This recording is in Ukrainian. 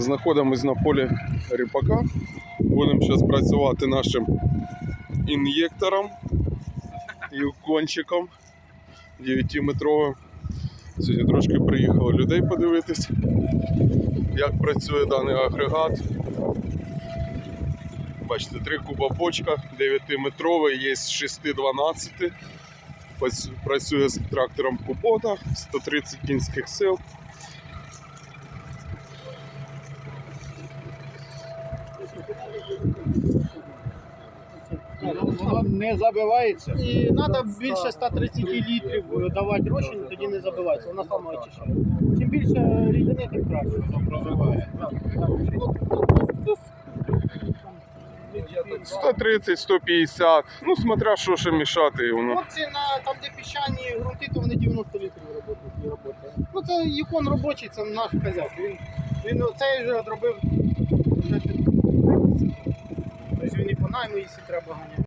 Знаходимось на полі ріпака. Будемо зараз працювати нашим ін'єктором і кончиком 9-метровим. Сьогодні трошки приїхало людей подивитись, як працює даний агрегат. Бачите, 3 куба бочка, 9-метровий, є з 6-12. Працює з трактором Кубота, 130 кінських сил. Воно не забивається. І треба більше 130 літрів давати розчин, тоді не забивається, вона сама очищає. Чим більше рідини, тим краще. Пробиває. 130, 150, ну смотря що ще мішати воно. Хлопці на там, де піщані ґрунти, то вони 90 літрів роботи-. Ну це ікон робочий, це наш хазяк. Він, він оцей вже зробив. І якщо треба ганяти.